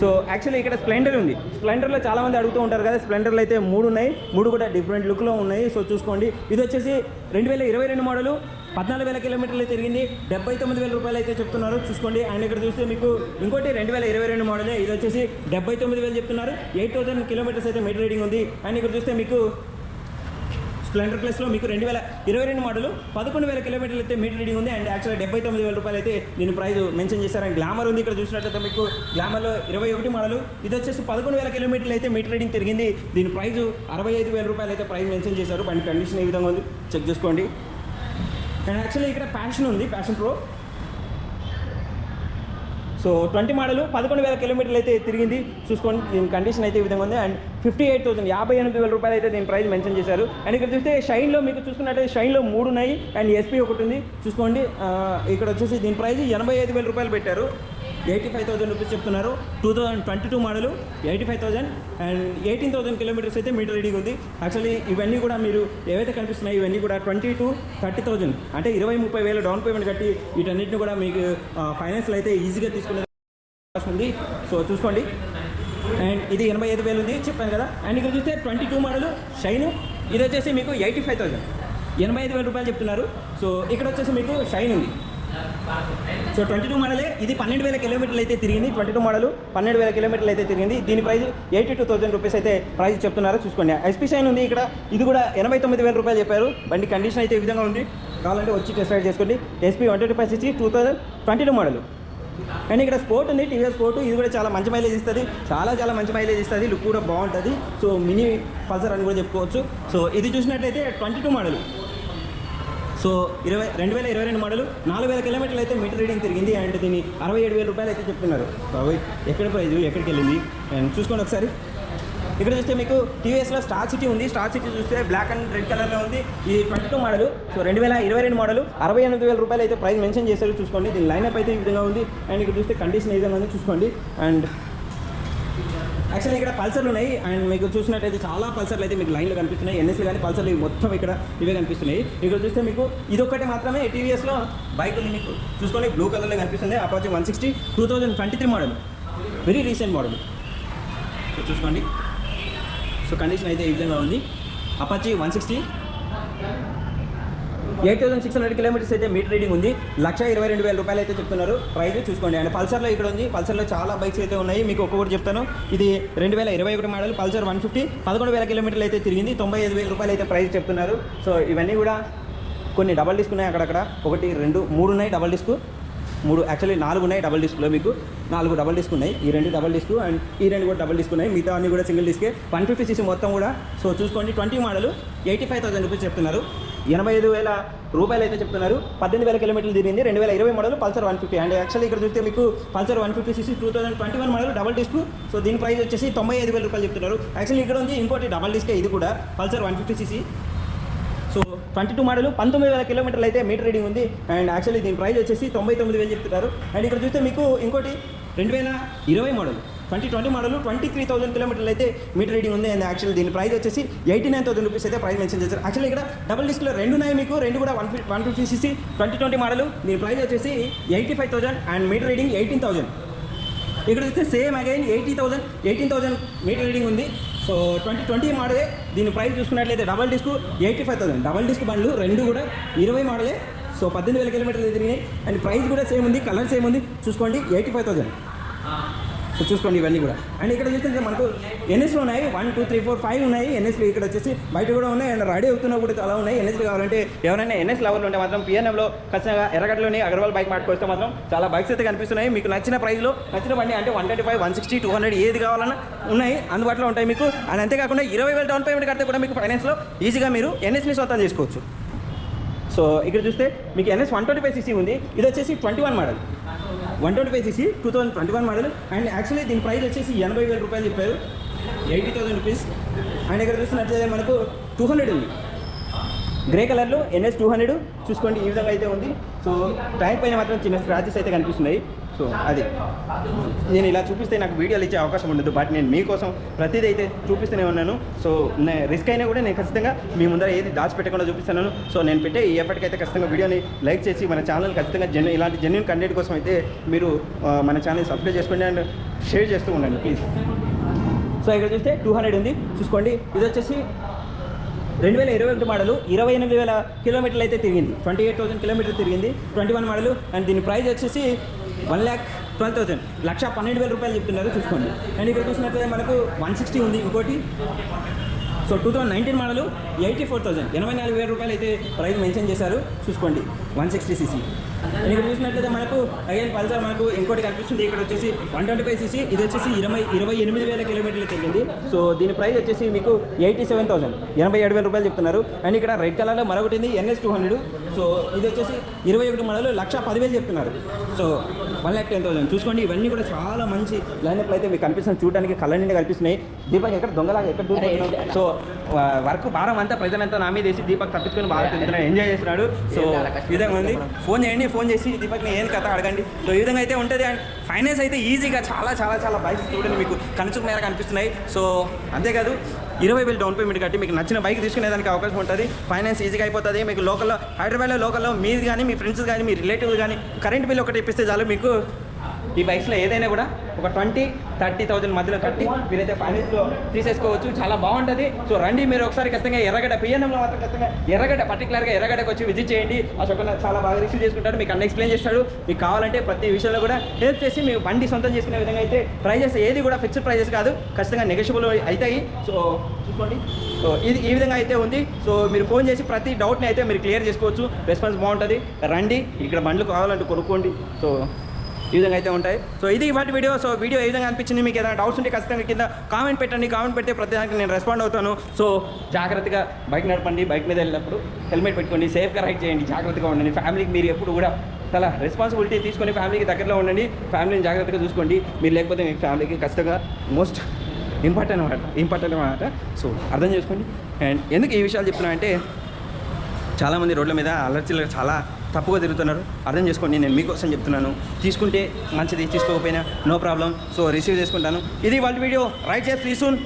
సో యాక్చువల్లీ ఇక్కడ స్ప్లెండర్ ఉంది. స్ప్లెండర్లో చాలామంది అడుగుతూ ఉంటారు కదా స్ప్లెండర్లు అయితే మూడు ఉన్నాయి మూడు కూడా డిఫరెంట్ లుక్లో ఉన్నాయి. సో చూసుకోండి. ఇది వచ్చేసి రెండు వేల ఇరవై రెండు మోడలు పద్నాలుగు వేల కిలోమీటర్లు తిరిగింది. డెబ్బై తొమ్మిది వేల రూపాయలు అయితే చెప్తున్నారు. చూసుకోండి. అండ్ ఇక్కడ చూస్తే మీకు ఇంకోటి రెండు వేల ఇరవై రెండు మోడలే. ఇది వచ్చేసి డెబ్బై తొమ్మిది వేలు చెప్తున్నారు. ఎయిట్ థౌసండ్ కిలోమీటర్స్ అయితే మీటర్ రీడింగ్ ఉంది. అండ్ ఇక్కడ చూస్తే మీకు స్ప్లెండర్ ప్లస్లో మీకు రెండు వేల ఇరవై రెండు మోడల్ పదకొండు వేల కిలోమీటర్లు అయితే మీటర్ రీడింగ్ ఉంది. అండ్ యాక్చువల్గా డెబ్బై తొమ్మిది వేల రూపాయలు అయితే నేను ప్రైజ్ మెన్షన్ చేశాను అండ్ గ్లామర్ ఉంది ఇక్కడ చూసినట్లయితే మీకు. గ్లామర్లో ఇరవై ఒకటి మోడల్. ఇది వచ్చేసి పదకొండు వేల కిలోమీటర్లు అయితే మీటర్ రీడింగ్ తిరిగింది. దీని ప్రైజ్ అరవై ఐదు వేల రూపాయలు అయితే ప్రైజ్ మెన్షన్ చేశారు. బండి కండిషన్ ఏ విధంగా ఉంది? చెక్ చేసుకోండి. అండ్ యాక్చువల్లీ ఇక్కడ ప్యాషన్ ఉంది Passion Pro so twenty model పదకొండు వేల కిలోమీటర్లు అయితే తిరిగింది. చూసుకోండి దీని కండిషన్ అయితే ఈ విధంగా ఉంది. అండ్ ఫిఫ్టీ ఎయిట్ థౌసండ్ యాభై ఎనిమిది వేల రూపాయలు అయితే దీని ప్రైస్ మెన్షన్ చేశారు. అండ్ ఇక్కడ చూస్తే షైన్లో మీకు చూసుకున్నట్టయితే షైన్లో మూడు ఉన్నాయి. అండ్ ఎస్పీ ఒకటి ఉంది. చూసుకోండి ఇక్కడ వచ్చేసి దీని ప్రైస్ ఎనభై ఐదు వేల రూపాయలు పెట్టారు. ఎయిటీ ఫైవ్ థౌసండ్ రూపీస్ చెప్తున్నారు. Two thousand twenty two model eighty five thousand and eighteen thousand kilometres అయితే మీటర్ రీడింగ్ ఉంది. యాక్చువల్లీ ఇవన్నీ కూడా మీరు ఏవైతే కనిపిస్తున్నాయి ఇవన్నీ కూడా ట్వంటీ టు థర్టీ థౌసండ్. అంటే ఇరవై ముప్పై వేలు డౌన్ పేమెంట్ కట్టి వీటన్నిటిని కూడా మీకు ఫైనాన్స్లో అయితే ఈజీగా తీసుకునే అవకాశం ఉంది. సో చూసుకోండి. అండ్ ఇది ఎనభై ఐదు వేలు ఉంది. చెప్పాను కదా. అండ్ ఇక్కడ చూస్తే ట్వంటీ టూ మోడల్ షైన్. ఇది వచ్చేసి మీకు ఎయిటీ ఫైవ్ థౌసండ్. ఎనభై ఐదు వేల రూపాయలు చెప్తున్నారు. సో ఇక్కడ వచ్చేసి మీకు షైన్ ఉంది. సో ట్వంటీ టూ మోడలే ఇది పన్నెండు వేల కిలోమీటర్లు అయితే తిరిగింది. ట్వంటీ టూ మోడల్ పన్నెండు వేల కిలోమీటర్లు అయితే తిరిగింది. దీని price eighty two thousand rupees అయితే ప్రైస్ చెప్తున్నారు. చూసుకోండి. ఎస్పీ షైన్ ఉంది ఇక్కడ. ఇది కూడా ఎనభై తొమ్మిది వేల రూపాయలు చెప్పారు. బండి కండిషన్ అయితే ఈ విధంగా ఉంది. కావాలంటే వచ్చి టెస్ట్ రైడ్ చేసుకోండి. SP one twenty five sixty two thousand twenty two model and ఇక్కడ స్పోర్ట్ ఉంది టీవీఎస్ స్పోర్ట్. ఇది కూడా చాలా మంచి మైలేజ్ ఇస్తుంది. చాలా చాలా మంచి మైలేజ్ ఇస్తుంది. లుక్ కూడా బాగుంటుంది. సో మినీ పల్సర్ అని కూడా చెప్పుకోవచ్చు. సో ఇది చూసినట్లయితే ట్వంటీ టూ మోడల్ సో ఇరవై రెండు వేల ఇరవై రెండు మోడల్ నాలుగు వేల కిలోమీటర్లు అయితే మీటర్ రీడింగ్ తిరిగింది అండ్ దీన్ని అరవై ఏడు వేల రూపాయలు అయితే చెప్తున్నారు. ఎక్కడ ప్రైజ్? ఎక్కడికి వెళ్ళింది అండ్ చూసుకోండి ఒకసారి. ఇక్కడ చూస్తే మీకు టీవీఎస్లో స్టార్ సిటీ ఉంది. స్టార్ సిటీ చూస్తే బ్లాక్ అండ్ రెడ్ కలర్లో ఉంది. ఈ ట్వంటీ టూ మోడల్ సో రెండు వేల ఇరవై రెండు మోడల్ అరవై ఎనిమిది వేల రూపాయలు అయితే ప్రైస్ మెన్షన్ చేశారు. చూసుకోండి దీని లైనప్ అయితే ఈ విధంగా ఉంది. అండ్ ఇక్కడ చూస్తే కండిషన్ ఏ విధంగా ఉంది చూసుకోండి. అండ్ యాక్చువల్లీ ఇక్కడ పల్సర్లు ఉన్నాయి. అండ్ మీకు చూసినట్టయితే చాలా పల్సర్లు అయితే మీకు లైన్లో కనిపిస్తున్నాయి. ఎన్ఎస్లు కానీ పల్సర్లు మొత్తం ఇక్కడ ఇవే కనిపిస్తున్నాయి. ఇక్కడ చూస్తే మీకు ఇది మాత్రమే టీవీఎస్లో బైక్ ఉంది మీకు చూసుకోండి బ్లూ కలర్లో కనిపిస్తుంది. Apache one sixty two thousand twenty three model very recent model చూసుకోండి. సో కండిషన్ అయితే ఈ విధంగా ఉంది. Apache one sixty eight thousand six hundred kilometres అయితే మీటర్ రీడింగ్ ఉంది. లక్ష ఇరవై రెండు వేల రూపాయలు అయితే చెప్తున్నారు. ప్రైజ్ చూసుకోండి. అండ్ పల్సర్లో ఇక్కడ ఉంది. పల్సర్లో చాలా బైక్స్ అయితే ఉన్నాయి. మీకు ఒక్కొక్కటి చెప్తాను. ఇది రెండు వేల ఇరవై ఒకటి మోడల్. Pulsar one fifty. పదకొండు వేల కిలోమీటర్లు అయితే తిరిగింది. తొంభై ఐదు వేల రూపాయలు అయితే ప్రైస్ చెప్తున్నారు. సో ఇవన్నీ కూడా కొన్ని డబల్ డిస్క్ ఉన్నాయి అక్కడక్కడ. ఒకటి రెండు మూడు ఉన్నాయి డబల్ డిస్క్. మూడు యాక్చువల్లీ నాలుగు ఉన్నాయి డబల్ డిస్క్లో మీకు. నాలుగు డబల్ డిస్క్ ఉన్నాయి. ఈ రెండు డబల్ డిస్క్ అండ్ ఈ రెండు కూడా డబల్ డిస్క్ ఉన్నాయి. మిగతా అన్ని కూడా సింగిల్ డిస్కే. వన్ ఫిఫ్టీ సీసీ మొత్తం కూడా. సో చూసుకోండి. Twenty model. Eighty five thousand rupees చెప్తున్నారు. ఎనభై ఐదు వేల రూపాయలు అయితే చెప్తున్నారు. పద్దెనిమిది వేల కిలోమీటర్లు తిరిగింది. రెండు వేల ఇరవై model Pulsar one fifty. And actually ఇక్కడ చూస్తే మీకు Pulsar one fifty CC two thousand twenty one model double disc. So దీని ప్రైస్ వచ్చేసి తొంభై ఐదు వేల రూపాయలు చెప్తున్నారు. యాక్చువల్లీ ఇక్కడ ఉంది ఇంకోటి డబల్ డిస్కే ఇది కూడా Pulsar one fifty CC. So twenty two model పంతొమ్మిది వేల కిలోమీటర్లు అయితే మీటర్ రీడింగ్ ఉంది. అండ్ యాక్చువల్లీ దీని ప్రైస్ వచ్చేసి తొంభై తొమ్మిది వేలు చెప్తున్నారు. అండ్ ఇక్కడ చూస్తే మీకు ఇంకోటి రెండు వేల ఇరవై model. Twenty twenty model twenty three thousand కిలోమీటర్లు అయితే మీటర్ రీడింగ్ ఉంది. అండ్ యాక్చువల్ దీని ప్రైస్ వచ్చేసి ఎయిటీ నైన్ థౌసండ్ రూపీస్ అయితే ప్రైస్ మెన్షన్ చేశారు. యాక్చువల్ ఇక్కడ డబుల్ డిస్క్లో రెండు ఉన్నాయి మీకు రెండు కూడా one fifty one fifty CC twenty twenty model. దీని ప్రైస్ వచ్చేసి eighty five thousand and meter reading eighteen thousand ఇక్కడ వచ్చేసి same again eighty thousand eighteen thousand meter reading ఉంది. సో ట్వంటీ ట్వంటీ మోడలే. దీని ప్రైస్ చూసుకున్నట్లయితే double disc eighty five thousand double disc బండ్లు రెండు కూడా ఇరవై మోడలే. సో పద్దెనిమిది వేల కిలోమీటర్లు తిరిగినాయి. అండ్ ప్రైస్ కూడా సేమ్ ఉంది కలర్ సేమ్ ఉంది. చూసుకోండి ఎయిటీ ఫైవ్ థౌసండ్ సో చూసుకోండి ఇవన్నీ కూడా. అండ్ ఇక్కడ చూస్తే మనకు ఎన్ఎస్లో ఉన్నాయి. One two three four five ఉన్నాయి. ఎన్ఎస్లు ఇక్కడ వచ్చేసి బయట కూడా ఉన్నాయి. అండ్ రెడీ అవుతున్నా కూడా చాలా ఉన్నాయి. ఎన్ఎస్లు కావాలంటే ఎవరైనా ఎన్ఎస్ లెవెల్ ఉంటే మాత్రం పిఎన్ఎంలో ఖచ్చితంగా ఎర్రగడ్డలోని అగర్వాల్ బైక్ మాట్లాడుకొస్తే మాత్రం చాలా బైక్స్ అయితే కనిపిస్తున్నాయి. మీకు నచ్చిన ప్రైస్లో నచ్చిన బండి అంటే one twenty five one sixty two hundred ఏది కావాలన్నా ఉన్నాయి. అందుబాటులో ఉంటాయి మీకు. అండ్ అంతేకాకుండా ఇరవై వేల డౌన్ పేమెంట్ కడితే కూడా మీకు ఫైనాన్స్లో ఈజీగా మీరు ఎన్ఎస్ని సొంతం చేసుకోవచ్చు. సో ఇక్కడ చూస్తే మీకు NS one twenty five cc ఉంది. ఇది వచ్చేసి twenty one model. One twenty five cc two thousand twenty one model. And actually దీని ప్రైస్ వచ్చేసి ఎనభై వేల రూపాయలు చెప్పారు. Eighty thousand rupees. అండ్ ఇక్కడ చూస్తున్నట్లయితే మనకు టూ హండ్రెడ్ ఉంది. గ్రే కలర్లో ఎన్ఎస్ టూ హండ్రెడ్. చూసుకోండి ఈ విధంగా అయితే ఉంది. సో ట్యాంక్ పైన మాత్రం చిన్న స్క్రాచెస్ అయితే కనిపిస్తున్నాయి. సో అది. నేను ఇలా చూపిస్తే నాకు వీడియోలు ఇచ్చే అవకాశం ఉండదు బట్ నేను మీకోసం ప్రతిదీ అయితే చూపిస్తూనే ఉన్నాను. సో రిస్క్ అయినా కూడా నేను ఖచ్చితంగా మీ ముందర ఏది దాచిపెట్టకుండా చూపిస్తున్నాను సో నేను పెట్టే ఈ ఎప్పటికైతే ఖచ్చితంగా వీడియోని లైక్ చేసి మన ఛానల్ ఖచ్చితంగా జెన్యూ ఇలాంటి జెన్యున్ కంటెంట్ కోసం అయితే మీరు మన ఛానల్ సబ్స్క్రైబ్ చేసుకోండి అండ్ షేర్ చేస్తూ ఉండండి ప్లీజ్ సో ఇక్కడ చూస్తే టూ హండ్రెడ్ ఉంది. చూసుకోండి. ఇది వచ్చేసి రెండు వేల ఇరవై ఒకటి మోడలు ఇరవై ఎనిమిది వేల కిలోమీటర్లు అయితే తిరిగింది. ట్వంటీ ఎయిట్ థౌసండ్ కిలోమీటర్లు తిరిగింది. ట్వంటీ వన్ మోడలు అండ్ దీని ప్రైస్ వచ్చేసి వన్ ల్యాక్ ట్వెల్వ్ థౌసండ్. లక్ష పన్నెండు వేల రూపాయలు చెప్తున్నారు చూసుకోండి. అండ్ ఇక్కడ చూసినట్లయితే మనకు వన్ సిక్స్టీ ఉంది ఇంకోటి. So two thousand nineteen model eighty four thousand. ఎనభై నాలుగు వేల రూపాయలు అయితే ప్రైస్ మెన్షన్ చేశారు చూసుకోండి. One sixty cc. ఇక్కడ చూసినట్లయితే మనకు అగైన్ పల్సర్ మనకు ఇంకోటి కనిపిస్తుంది. ఇక్కడ వచ్చేసి వన్ ట్వంటీ ఫైవ్ సీసీ. ఇది వచ్చేసి ఇరవై ఇరవై ఎనిమిది వేల కిలోమీటర్లు తిరిగింది. సో దీని ప్రైస్ వచ్చేసి మీకు ఎయిటీ సెవెన్ థౌసండ్. ఎనభై ఏడు వేల రూపాయలు చెప్తున్నారు. అండ్ ఇక్కడ రెడ్ కలర్లో మరొకటి ఉంది ఎన్ఎస్ టూ హండ్రెడ్. సో ఇది వచ్చేసి ఇరవై ఒకటి మోడల్ లక్ష పదివేలు చెప్తున్నారు. So one lakh ten thousand. చూసుకోండి ఇవన్నీ కూడా చాలా మంచి లైనప్లు అయితే మీకు కనిపిస్తుంది. చూడడానికి కళ్ళ నిండా కనిపిస్తున్నాయి. దీపక్ ఎక్కడ దొంగలాగా ఎక్కడ దూరం సో వర్క్ భారం అంతా ప్రజలు అంతా నా మీద వేసి దీపక్ తప్పించుకొని బాగా ఎంజాయ్ చేస్తున్నాడు. సో విధంగా ఉంది. ఫోన్ చేయండి ఫోన్ చేసి దీపక్ని ఏం కథ అడగండి? సో ఈ విధంగా అయితే ఉంటుంది. అండ్ ఫైనాన్స్ అయితే ఈజీగా చాలా చాలా చాలా బైక్స్ చూడండి మీకు. కనుచూపు మేర కనిపిస్తున్నాయి సో అంతేకాదు ఇరవై వేలు డౌన్ పేమెంట్ కట్టి మీకు నచ్చిన బైక్ తీసుకునేదానికి అవకాశం ఉంటుంది. ఫైనాన్స్ ఈజీగా అయిపోతుంది. మీకు లోకల్లో హైదరాబాద్లో లోకల్లో మీరు కానీ మీ ఫ్రెండ్స్ కానీ మీ రిలేటివ్స్ కానీ కరెంట్ బిల్ ఒకటి ఇప్పిస్తే చాలు మీకు ఈ బైక్స్లో ఏదైనా కూడా ఒక ట్వంటీ థర్టీ థౌసండ్ మధ్యలో కట్టి మీరైతే ఫైనాన్స్లో తీసేసుకోవచ్చు. చాలా బాగుంటుంది. సో రండి మీరు ఒకసారి ఖచ్చితంగా ఎర్రగడ్డ పిఎన్ఎంలో మాత్రం ఖచ్చితంగా ఎర్రగడ్డ పర్టికులర్గా ఎర్రగడ్డకు వచ్చి విజిట్ చేయండి. అశోక్ అన్న చాలా బాగా రిసీవ్ చేసుకుంటాడు. మీకు అన్నీ ఎక్స్ప్లెయిన్ చేస్తాడు. మీకు కావాలంటే ప్రతి విషయంలో కూడా హెల్ప్ చేసి మీకు బండి సొంతం చేసుకునే విధంగా అయితే ప్రైజెస్ ఏది కూడా ఫిక్స్డ్ ప్రైజెస్ కాదు. ఖచ్చితంగా నెగోషియబుల్ అవుతాయి. సో చూసుకోండి. సో ఇది ఈ విధంగా అయితే ఉంది. సో మీరు ఫోన్ చేసి ప్రతి డౌట్ని అయితే మీరు క్లియర్ చేసుకోవచ్చు. రెస్పాన్స్ బాగుంటుంది. రండి. ఇక్కడ బండ్లు కావాలంటే కొనుక్కోండి. సో ఈ విధంగా అయితే ఉంటాయి. సో ఇది ఇవాటి వీడియో సో వీడియో ఏ విధంగా అనిపించింది? మీకు ఏదైనా డౌట్స్ ఉంటే ఖచ్చితంగా కింద కామెంట్ పెట్టండి. కామెంట్ పెడితే ప్రతిదానికి నేను రెస్పాండ్ అవుతాను. సో జాగ్రత్తగా బైక్ నడపండి. బైక్ మీద వెళ్ళినప్పుడు హెల్మెట్ పెట్టుకోండి. సేఫ్గా రైడ్ చేయండి. జాగ్రత్తగా ఉండండి. ఫ్యామిలీకి మీరు ఎప్పుడు కూడా చాలా రెస్పాన్సిబిలిటీ తీసుకొని ఫ్యామిలీకి దగ్గరలో ఉండండి. ఫ్యామిలీని జాగ్రత్తగా చూసుకోండి. మీరు లేకపోతే మీ ఫ్యామిలీకి ఖచ్చితంగా మోస్ట్ ఇంపార్టెంట్ అనమాట ఇంపార్టెంట్ అనమాట సో అర్థం చేసుకోండి. అండ్ ఎందుకు ఈ విషయాలు చెప్తున్నా అంటే చాలామంది రోడ్ల మీద అలర్జీలు చాలా తప్పుగా తిరుగుతున్నారు. అర్థం చేసుకోండి నేను మీకోసం చెప్తున్నాను. తీసుకుంటే మంచిది తీసుకోకపోయినా నో ప్రాబ్లం. సో రిసీవ్ చేసుకుంటాను. ఇది వాళ్ళ వీడియో. రైట్ చేసి తీసుకుని